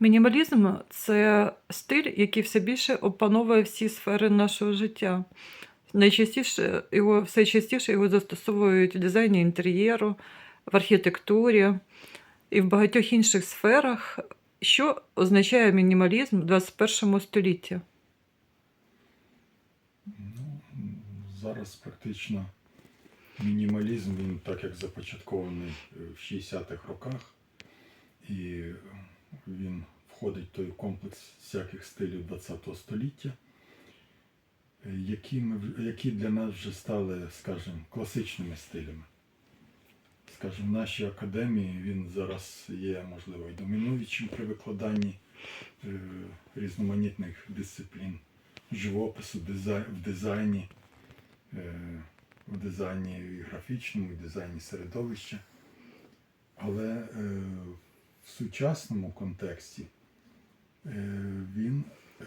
Мінімалізм це стиль, який все більше опановує всі сфери нашого життя. Найчастіше його, все частіше його застосовують в дизайні інтер'єру, в архітектурі і в багатьох інших сферах. Що означає мінімалізм в 21 столітті? Ну, зараз практично мінімалізм, він так як започаткований е, в 60-х роках, і він входить в той комплекс всяких стилів ХХ століття, які, ми, які для нас вже стали, скажімо, класичними стилями. Скажімо, в нашій академії він зараз є, можливо, і домінуючим при викладанні е, різноманітних дисциплін живопису, дизай- в дизайні, е, в дизайні і графічному, і дизайні середовища. Але е, в сучасному контексті е, він, е,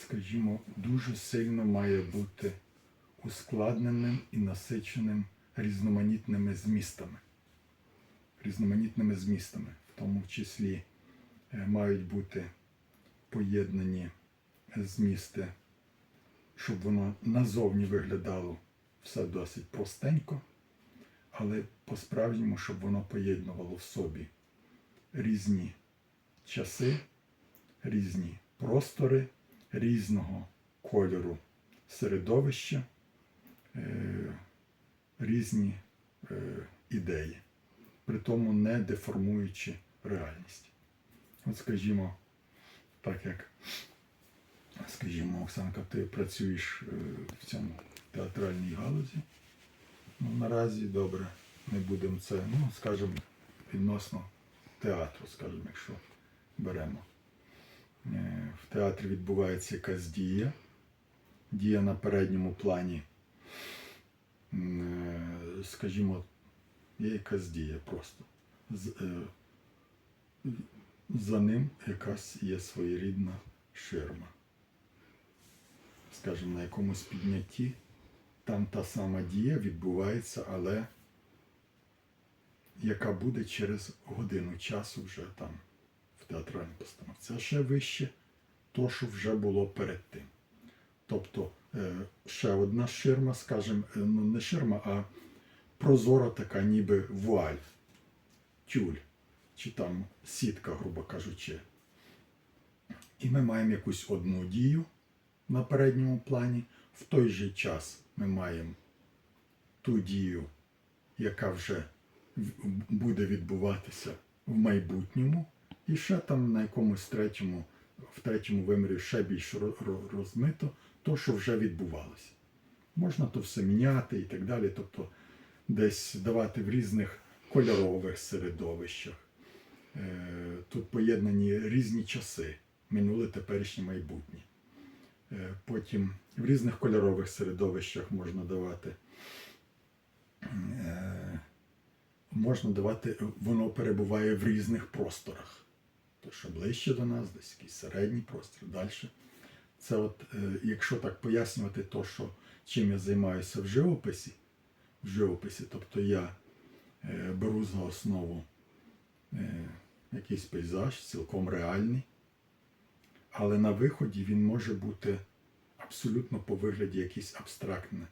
скажімо, дуже сильно має бути ускладненим і насиченим різноманітними змістами. Різноманітними змістами, в тому числі е, мають бути поєднані змісти, щоб воно назовні виглядало все досить простенько, але по-справжньому, щоб воно поєднувало в собі різні часи, різні простори, різного кольору середовища, е, різні е, ідеї, при тому не деформуючи реальність. От скажімо, так як скажімо, Оксанка, ти працюєш е, в цьому театральній галузі. Ну, наразі добре, не будемо це, ну, скажімо, відносно театру, скажімо, якщо беремо. Е, В театрі відбувається якась дія. Дія на передньому плані, е, скажімо, є якась дія просто. Е, За ним якась є своєрідна ширма скажімо, на якомусь піднятті, там та сама дія відбувається, але яка буде через годину часу вже там в театральній постановці. Це ще вище то, що вже було перед тим. Тобто е, ще одна ширма, скажімо, е, ну не ширма, а прозора така ніби вуаль, тюль, чи там сітка, грубо кажучи. І ми маємо якусь одну дію на передньому плані. В той же час ми маємо ту дію, яка вже буде відбуватися в майбутньому, і ще там на якомусь третьому, в третьому вимірі ще більш ро- ро- розмито то, що вже відбувалося. Можна то все міняти і так далі, тобто десь давати в різних кольорових середовищах. Е, Тут поєднані різні часи, минуле, теперішнє, майбутнє. Е, Потім в різних кольорових середовищах можна давати. е, Можна давати, воно перебуває в різних просторах. То, що ближче до нас, десь якийсь середній простір, далі. Це от, е, якщо так пояснювати, то, що чим я займаюся в живописі, в живописі, тобто я беру за основу якийсь пейзаж, цілком реальний, але на виході він може бути абсолютно по вигляді якийсь абстрактне,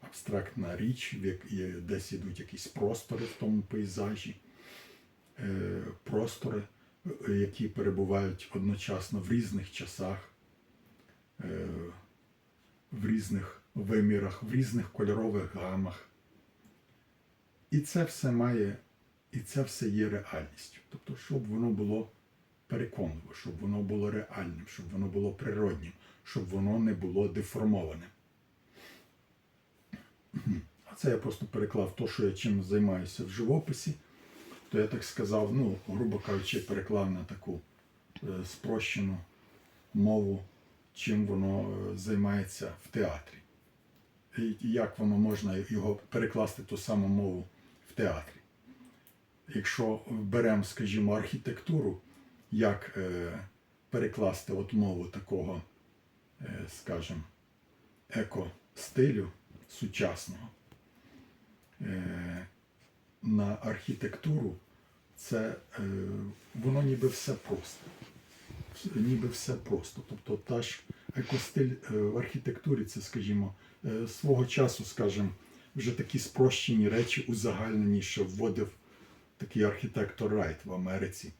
абстрактна річ, десь ідуть якісь простори в тому пейзажі, е, простори, е, які перебувають одночасно в різних часах, е, в різних вимірах, в різних кольорових гамах. І це все має, і це все є реальністю. Тобто, щоб воно було переконливо, щоб воно було реальним, щоб воно було природнім, щоб воно не було деформованим. А це я просто переклав те, що я чим займаюся в живописі, то я так сказав, ну, грубо кажучи, переклав на таку е, спрощену мову, чим воно е, займається в театрі. І як воно можна його перекласти ту саму мову в театрі. Якщо беремо, скажімо, архітектуру, як е, перекласти от мову такого, е, скажімо, еко-стилю сучасного е, на архітектуру, це воно ніби все просто. Ніби все просто. Тобто та ж екостиль в архітектурі, це, скажімо, свого часу, скажімо, вже такі спрощені речі узагальнені, що вводив такий архітектор Райт в Америці.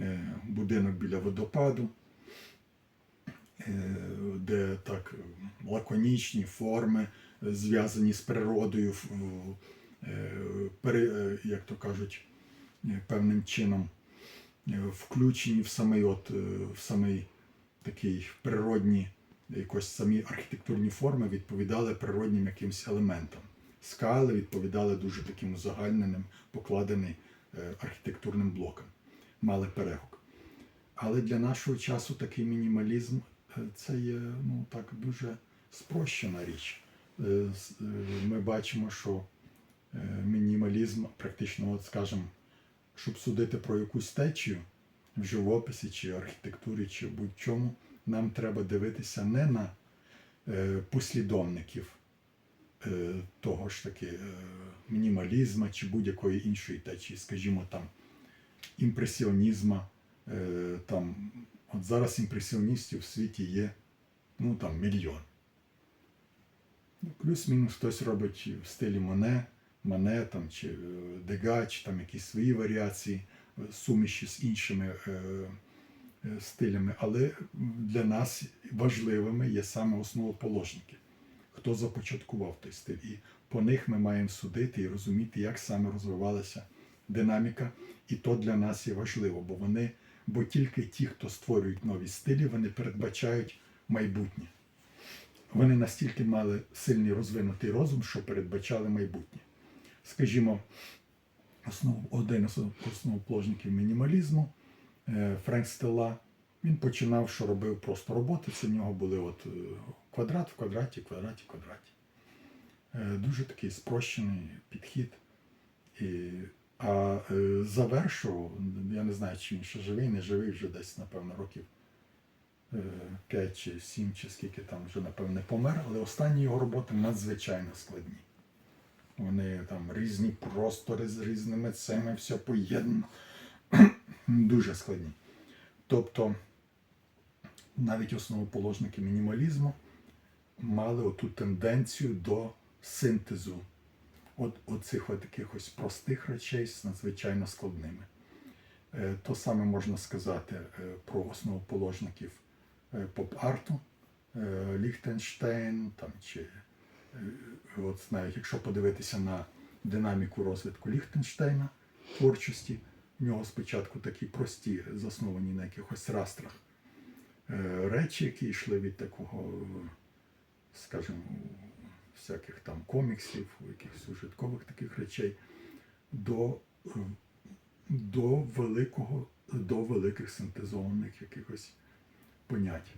Е, Будинок біля водопаду, е, де так лаконічні форми, е, зв'язані з природою, як то кажуть, певним чином включені в самий, от, в самий такий природні, якось самі архітектурні форми відповідали природнім якимось елементам. Скали відповідали дуже таким узагальненим, покладеним архітектурним блокам, мали перегук. Але для нашого часу такий мінімалізм е, це є ну, так, дуже спрощена річ. Е, е, Ми бачимо, що мінімалізм практично, от скажімо, щоб судити про якусь течію в живописі чи архітектурі, чи будь-чому, нам треба дивитися не на послідовників того ж таки мінімалізма чи будь-якої іншої течії, скажімо там, імпресіонізма. Е, там, от зараз імпресіоністів в світі є ну, там, мільйон. Ну, Плюс-мінус хтось робить в стилі Моне, Мане там, чи е, Дега, чи там якісь свої варіації, суміші з іншими е, е, стилями. Але для нас важливими є саме основоположники, хто започаткував той стиль. І по них ми маємо судити і розуміти, як саме розвивалася динаміка. І то для нас є важливо, бо вони, бо тільки ті, хто створюють нові стилі, вони передбачають майбутнє. Вони настільки мали сильний розвинутий розум, що передбачали майбутнє. Скажімо, основ, один з основоположників мінімалізму е, Френк Стелла, він починав, що робив просто роботи. Це в нього були от е, квадрат в квадраті, квадраті, квадраті. Е, Дуже такий спрощений підхід. І, а е, завершував, я не знаю, чи він ще живий, не живий, вже десь, напевно, років 5 чи 7, чи скільки там вже, напевне, помер, але останні його роботи надзвичайно складні. Вони там різні простори з різними цими, все поєднано. Дуже складні. Тобто навіть основоположники мінімалізму мали оту тенденцію до синтезу от, оцих от якихось простих речей з надзвичайно складними. Е, То саме можна сказати е, про основоположників е, поп-арту, Ліхтенштейн, там, чи от навіть якщо подивитися на динаміку розвитку Ліхтенштейна творчості, в нього спочатку такі прості, засновані на якихось растрах речі, які йшли від такого, скажімо, всяких там коміксів, якихось сюжеткових таких речей, до, е, до великого, до великих синтезованих якихось понять.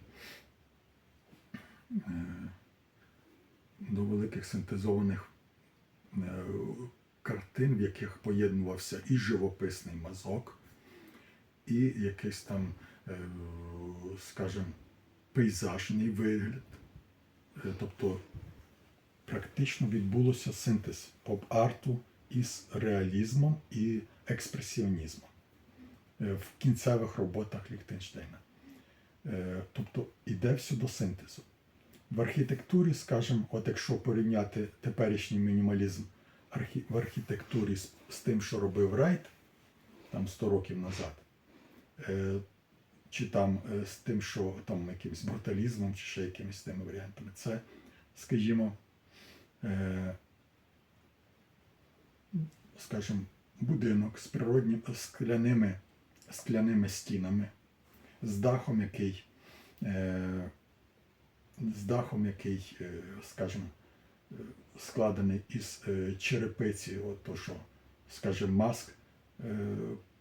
Е, До великих синтезованих е, картин, в яких поєднувався і живописний мазок, і якийсь там, е, скажімо, пейзажний вигляд. Тобто практично відбулося синтез поп-арту із реалізмом і експресіонізмом е, в кінцевих роботах Ліхтенштейна. Е, Тобто іде все до синтезу. В архітектурі, скажімо, от якщо порівняти теперішній мінімалізм в архітектурі з, тим, що робив Райт там 100 років назад, е, чи там з тим, що там якимось бруталізмом, чи ще якимись тими варіантами, це, скажімо, скажімо, будинок з природнім скляними, скляними стінами, з дахом, який, е, з дахом, який, е, скажімо, е, складений із е, черепиці, от то, що, скажімо, маск е,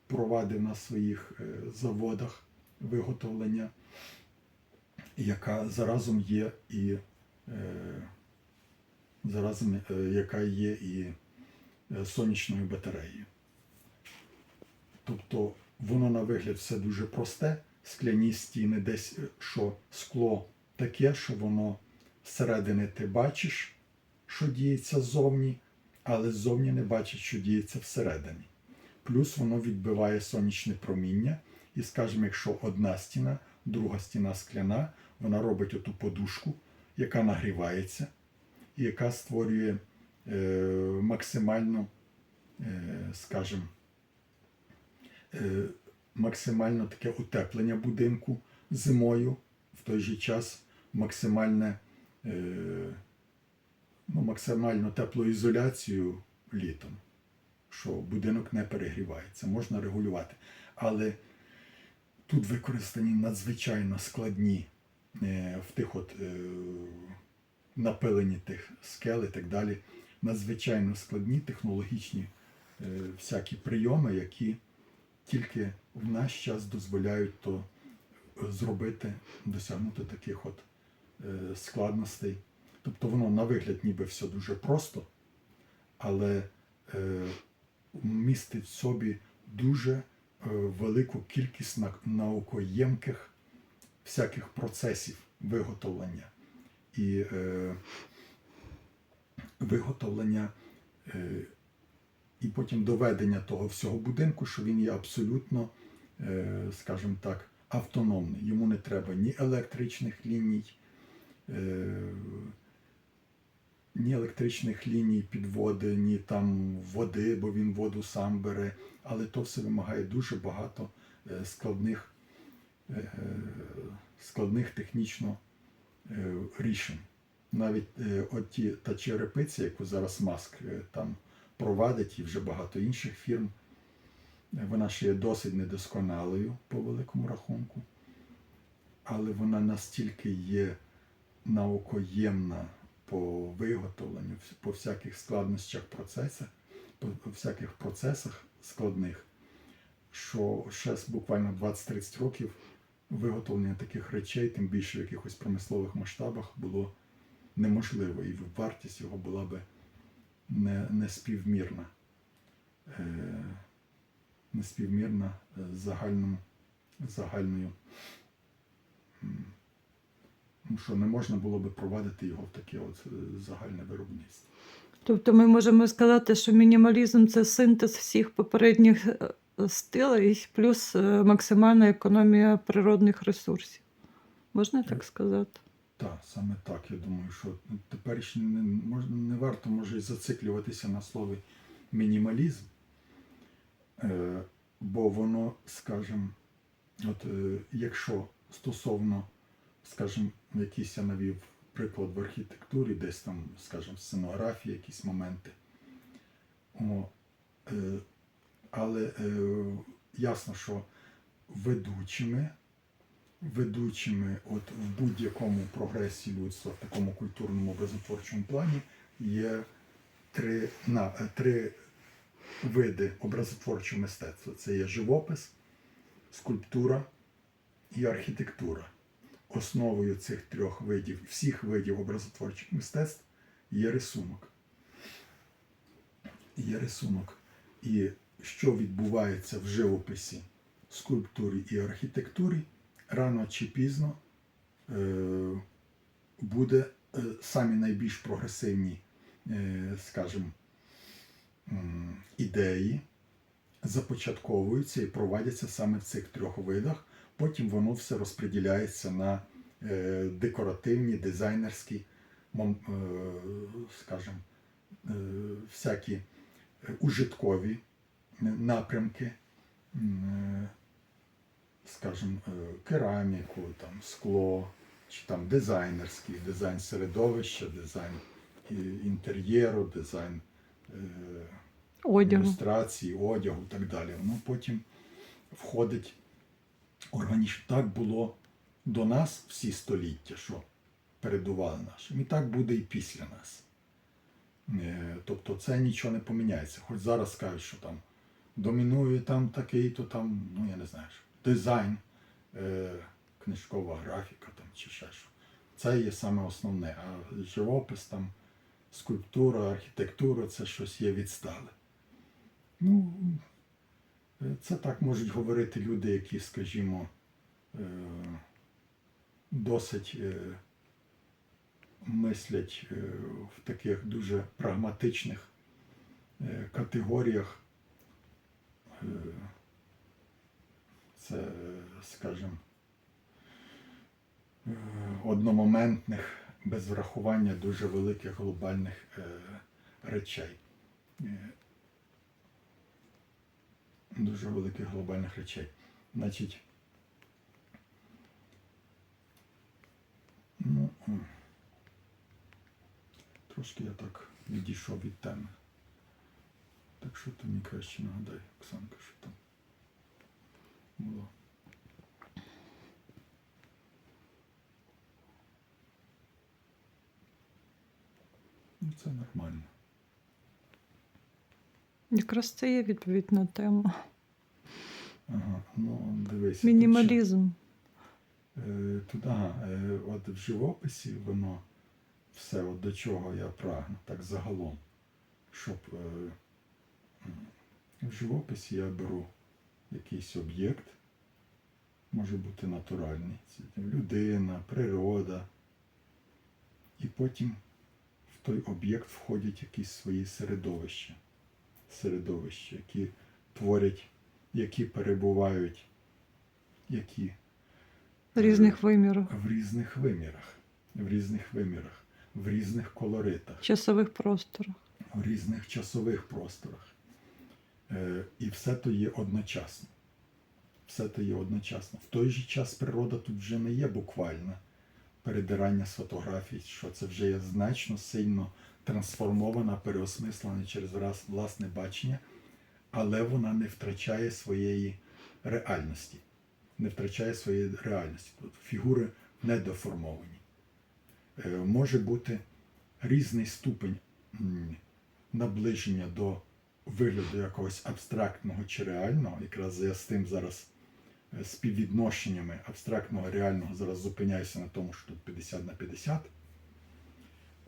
провадив на своїх е, заводах виготовлення, яка заразом є і заразом, е, яка є і е, сонячною батареєю. Тобто воно на вигляд все дуже просте, скляні стіни, десь е, що скло таке, що воно зсередини ти бачиш, що діється ззовні, але ззовні не бачиш, що діється всередині. плюс воно відбиває сонячне проміння. І, скажімо, якщо одна стіна, друга стіна скляна, вона робить оту подушку, яка нагрівається, яка створює е, максимально, е, скажімо, е, максимально таке утеплення будинку зимою, в той же час максимальне, ну, максимально теплоізоляцію літом, що будинок не перегрівається, можна регулювати. Але тут використані надзвичайно складні в тих от напилені тих скел і так далі, надзвичайно складні технологічні е, всякі прийоми, які тільки в наш час дозволяють то зробити, досягнути таких от е, складностей. Тобто воно на вигляд ніби все дуже просто, але е, містить в собі дуже е, велику кількість наукоємких всяких процесів виготовлення. І е, виготовлення е, і потім доведення того всього будинку, що він є абсолютно, е, скажімо так, автономний. Йому не треба ні електричних ліній, е, ні електричних ліній підводи, ні там води, бо він воду сам бере. Але то все вимагає дуже багато е, складних, складних технічно рішень. Навіть е, оті та черепиця, яку зараз Маск е, там провадить, і вже багато інших фірм, е, вона ще є досить недосконалою по великому рахунку, але вона настільки є наукоємна по виготовленню, по всяких складностях процесах, по всяких процесах складних, що ще буквально 20-30 років виготовлення таких речей, тим більше в якихось промислових масштабах, було неможливо, і вартість його була би не, не співмірна. Е, не з загальною. Ну, що не можна було би провадити його в таке от е, загальне виробництво. Тобто ми можемо сказати, що мінімалізм це синтез всіх попередніх е, стилей, плюс е, максимальна економія природних ресурсів. Можна так сказати? Так, саме так. Я думаю, що теперішнє не, мож- не варто може й зациклюватися на слові мінімалізм, е, бо воно, скажімо, от е, якщо стосовно, скажімо, якийсь я навів приклад в архітектурі, десь там, скажімо, сценографії, якісь моменти. О, е, але е, ясно, що ведучими ведучими от в будь-якому прогресі людства, в такому культурному образотворчому плані є три, на, е, три види образотворчого мистецтва. Це є живопис, скульптура і архітектура. Основою цих трьох видів, всіх видів образотворчих мистецтв є рисунок. Є рисунок. І що відбувається в живописі, скульптурі і архітектурі, рано чи пізно е, буде е, самі найбільш прогресивні, е, скажімо, ідеї започатковуються і проводяться саме в цих трьох видах. Потім воно все розподіляється на декоративні, дизайнерські, скажімо, всякі ужиткові напрямки. е, скажімо, е, кераміку, там, скло, чи там дизайнерський, дизайн середовища, дизайн е, інтер'єру, дизайн Одягу. ілюстрації, одягу і так далі. Воно потім входить органічно. Так було до нас всі століття, що передували нашим. І так буде і після нас. Тобто це нічого не поміняється. Хоч зараз кажуть, що там домінує там такий, то там, ну я не знаю, що, дизайн, е, книжкова графіка там, чи ще що. Це є саме основне. А живопис, там, скульптура, архітектура це щось є відстале. Ну, е, це так можуть говорити люди, які, скажімо, е, досить е, мислять е, в таких дуже прагматичних е, категоріях. Е, це, скажімо, е, одномоментних, без врахування дуже великих глобальних е, речей. Е, Дуже великих глобальних речей. Значить, ну, трошки я так відійшов від теми. Так що ти мені краще нагадай, Оксанка, що там було. Ну, це нормально. Якраз це є відповідь на тему. Ага, ну ще- Мінімалізм. Е, Тут, ага, е, от в живописі воно все, от до чого я прагну, так загалом. Щоб е, в живописі я беру якийсь об'єкт, може бути натуральний, це людина, природа, і потім в той об'єкт входять якісь свої середовища, середовища, які творять, які перебувають, які Різних вимірах, в різних вимірах, в різних вимірах, в різних колоритах, часових просторах. в різних часових просторах. Е, і все то є одночасно. Все то є одночасно. В той же час природа тут вже не є буквальна передирання з фотографій, що це вже є значно сильно трансформована, переосмислена через власне бачення, але вона не втрачає своєї реальності. Не втрачає своєї реальності. Тут фігури не деформовані. Е, Може бути різний ступень наближення до вигляду якогось абстрактного чи реального. Якраз я з тим зараз е, співвідношеннями абстрактного реального зараз зупиняюся на тому, що тут 50 на 50.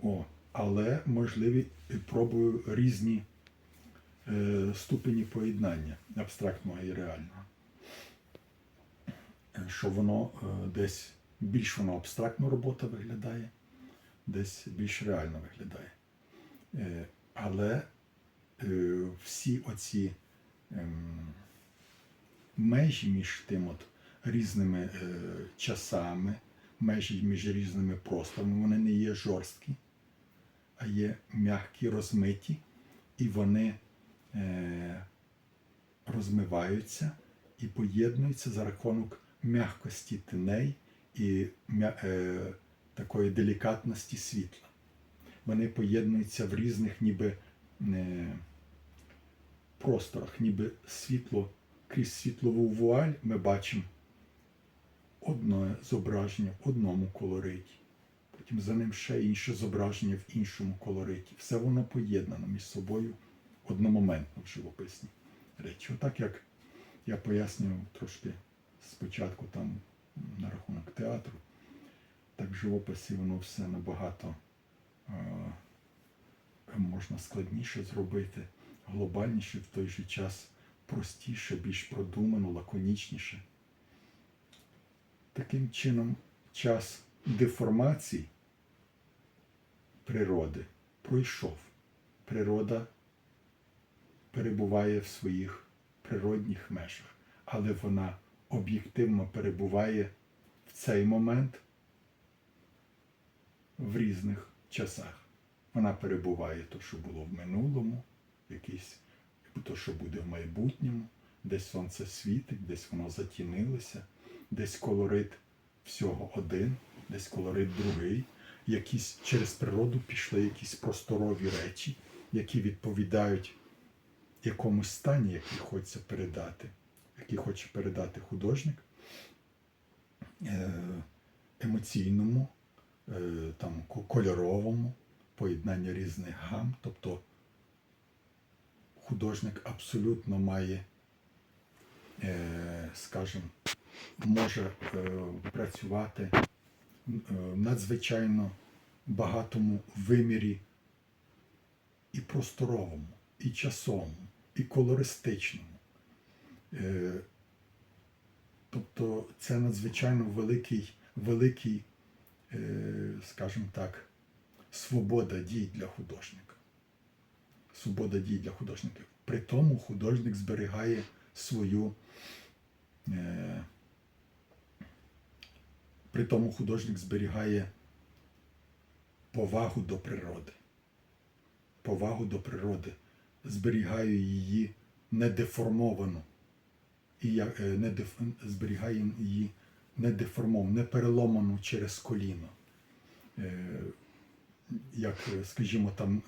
О, але можливі пробую різні е, ступені поєднання абстрактного і реального. Е, Що воно е, десь більш воно абстрактно робота виглядає, десь більш реально виглядає. Е, але всі оці ем, межі між тим от різними е, часами, межі між різними просторами, вони не є жорсткі, а є м'які, розмиті, і вони е, розмиваються і поєднуються за рахунок м'якості теней і е, такої делікатності світла. Вони поєднуються в різних ніби е, просторах, ніби світло крізь світлову вуаль ми бачимо одне зображення в одному колориті, потім за ним ще інше зображення в іншому колориті. Все воно поєднано між собою одномоментно в живописній речі. Отак як я пояснював трошки спочатку там на рахунок театру, так в живописі воно все набагато е, можна складніше зробити, глобальніше в той же час простіше, більш продумано, лаконічніше. Таким чином, час деформацій природи пройшов. Природа перебуває в своїх природних межах, але вона об'єктивно перебуває в цей момент в різних часах. Вона перебуває то, що було в минулому, якийсь, то, що буде в майбутньому, десь сонце світить, десь воно затінилося, десь колорит всього один, десь колорит другий. Якісь через природу пішли якісь просторові речі, які відповідають якомусь стані, який хочеться передати, який хоче передати художник, е, емоційному, е, там, кольоровому, поєднання різних гам. Тобто художник абсолютно має, е, скажімо, може е, працювати е, в надзвичайно багатому вимірі і просторовому, і часовому, і колористичному. Тобто це надзвичайно великий, великий, скажімо так, свобода дій для художника. Свобода дій для художників. При тому художник зберігає свою. Е, при тому художник зберігає повагу до природи. Повагу до природи. Зберігає її недеформовану. І я, е, не деф, зберігає її недеформовану, не переломану через коліно. Е, як, е, скажімо, там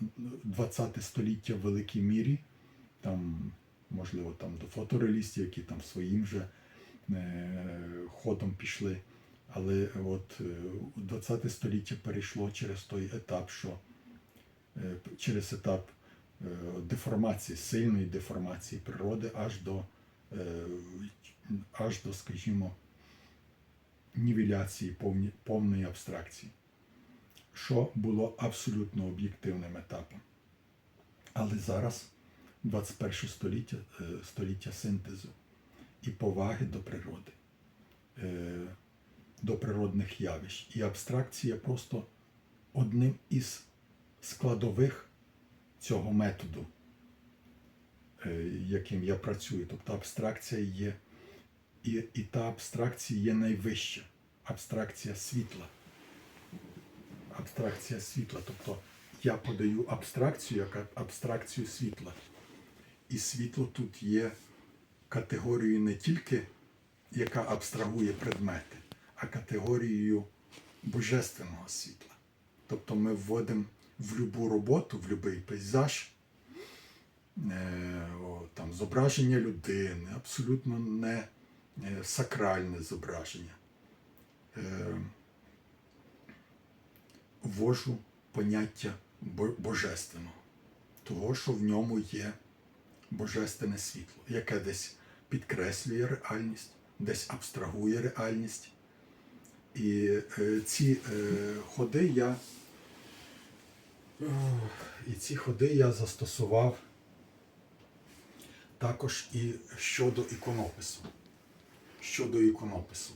20 століття в великій мірі, там, можливо, там до фотореалістів, які там своїм же е, ходом пішли. Але от е, 20 століття перейшло через той етап, що е, через етап е, деформації, сильної деформації природи аж до, е, аж до, скажімо, нівеляції, повної абстракції, що було абсолютно об'єктивним етапом. Але зараз 21 століття, е, століття синтезу і поваги до природи, е, до природних явищ. І абстракція просто одним із складових цього методу, е, яким я працюю. Тобто абстракція є, і, і та абстракція є найвища. Абстракція світла. Абстракція світла. Тобто я подаю абстракцію як абстракцію світла. І світло тут є категорією не тільки, яка абстрагує предмети, а категорією божественного світла. Тобто ми вводимо в любу роботу, в будь-який пейзаж, е, там, зображення людини, абсолютно не е, сакральне зображення. Ввожу поняття божественного, того, що в ньому є божественне світло, яке десь підкреслює реальність, десь абстрагує реальність. І е, ці е, ходи я е, і ці ходи я застосував також і щодо іконопису. Щодо іконопису.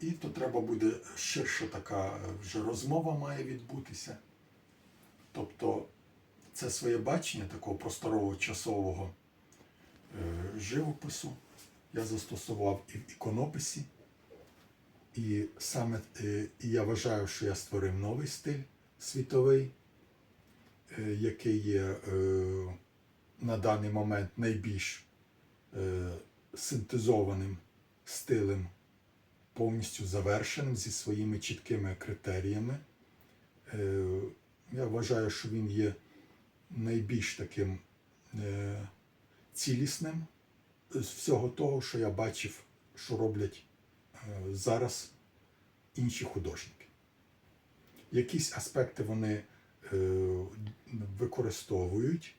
І то треба буде ширша така е, вже розмова має відбутися. Тобто це своє бачення такого просторового часового е, живопису я застосував і в іконописі. І саме е, я вважаю, що я створив новий стиль світовий, е, який є е, на даний момент найбільш е, синтезованим стилем, повністю завершеним зі своїми чіткими критеріями. Е, Я вважаю, що він є найбільш таким е, цілісним з всього того, що я бачив, що роблять е, зараз інші художники. Якісь аспекти вони використовують,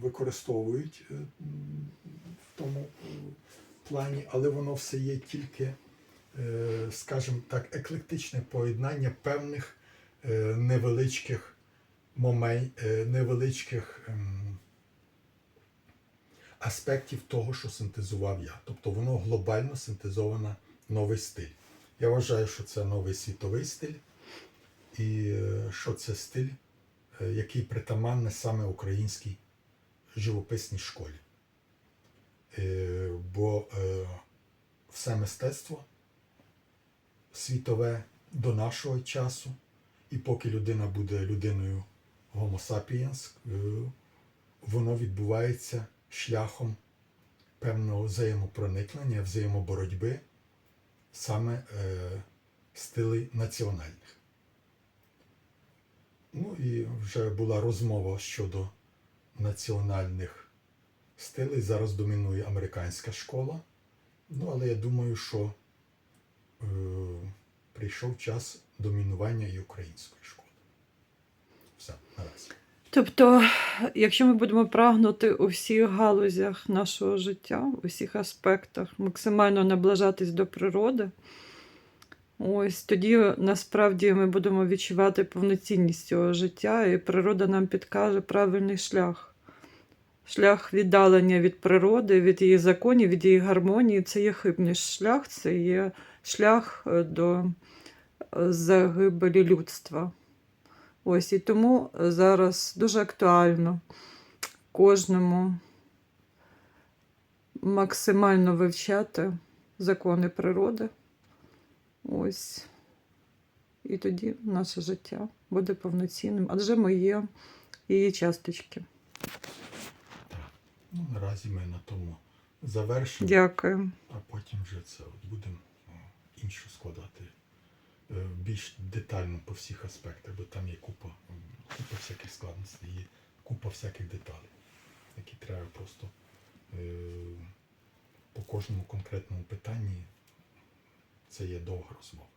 використовують в тому плані, але воно все є тільки, е, скажімо так, еклектичне поєднання певних е, невеличких момент, е, невеличких ем, аспектів того, що синтезував я. Тобто воно глобально синтезовано новий стиль. Я вважаю, що це новий світовий стиль, і що це стиль, який притаманний саме українській живописній школі. Е, Бо е, все мистецтво світове до нашого часу, і поки людина буде людиною Homo sapiens, е, воно відбувається шляхом певного взаємопроникнення, взаємоборотьби саме стилей національних. Ну і вже була розмова щодо національних стилей. Зараз домінує американська школа. Ну, але я думаю, що е, прийшов час домінування і української школи. Все, наразі. Тобто, якщо ми будемо прагнути у всіх галузях нашого життя, у всіх аспектах, максимально наближатись до природи, ось тоді насправді ми будемо відчувати повноцінність цього життя, і природа нам підкаже правильний шлях. Шлях віддалення від природи, від її законів, від її гармонії це є хибний шлях, це є шлях е, до е, загибелі людства. Ось і тому зараз дуже актуально кожному максимально вивчати закони природи. Ось. І тоді наше життя буде повноцінним, адже ми є її часточки. Ну, наразі ми на тому завершимо, Дякую. а потім вже це от будемо іншу складати е, більш детально по всіх аспектах, бо там є купа, купа всяких складностей, є купа всяких деталей, які треба просто е, по кожному конкретному питанні. Це є довга розмова.